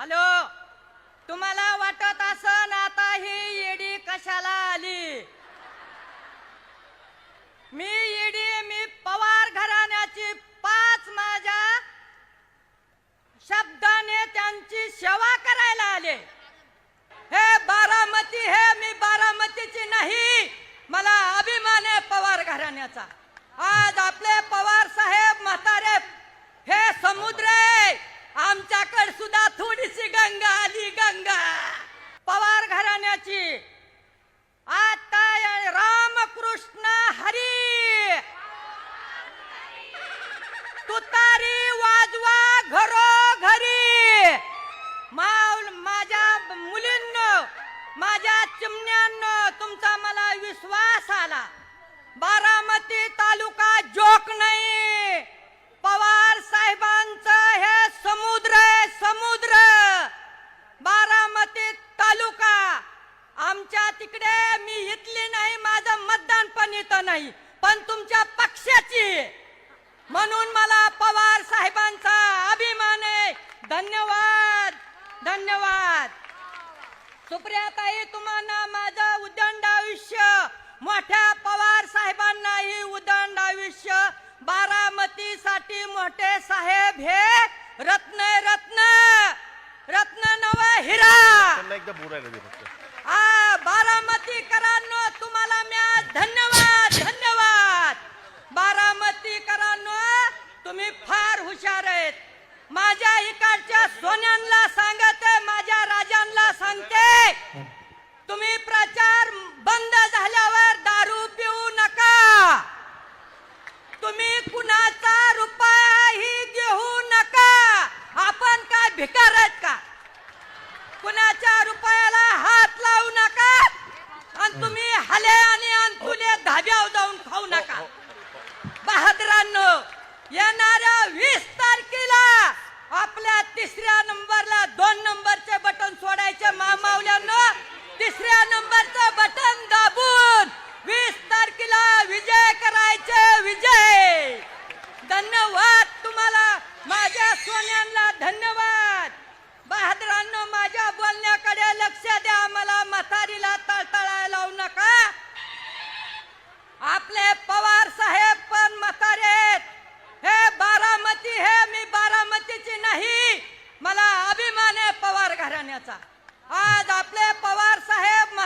Hello तुम्हाला वाटत असन आता ही येडी कशाला आली? मी येडी मी पवार घराण्याची पाच माझ्या शब्दाने त्यांची सेवा करायला आले. हे बारामती हे मी बारामतीची नाही मला अभिमान आहे पवार घराण्याचा. आज आपले पवार साहेब म्हातारे हे समुद्र आहे घराण्याची आता या रामकृष्ण हरी. तुतारी वाजवा घरोघरी. माऊल माझ्या मुलींनो माझ्या चिमण्यांनो तुमचा मला विश्वास आला. तुमच्या तिकडे मी इथली नाही माझं मतदान पण इथं नाही पण तुमच्या पक्षाची. म्हणून मला पवार साहेबांचा अभिमान आहे. धन्यवाद धन्यवाद. सुप्रियाताई तुम्हाला माझं उदंड आयुष्य मोठ्या पवार साहेबांनाही उदंड आयुष्य बारामतीसाठी मोठे साहेब हे रत्न रत्न रत्न नव हिरा. एकदा बोलायला बारामतीकरांनो तुम्हाला मी आज धन्यवाद. धन्यवाद बारामतीकरांनो तुम्ही फार हुशार आहेत. माझ्या इकडच्या सोन्यांना तिसऱ्या नंबरला दोन नंबरचे बटन सोडायचे मामावल्यानं. तिसऱ्या नंबरचं बटन दाबून वीस तारखेला विजय करायचे विजय. धन्यवाद तुम्हाला. माझ्या सोन्यांना धन्यवाद. बहादरांनो माझ्या बोल पवार आज आपले पवार साहेब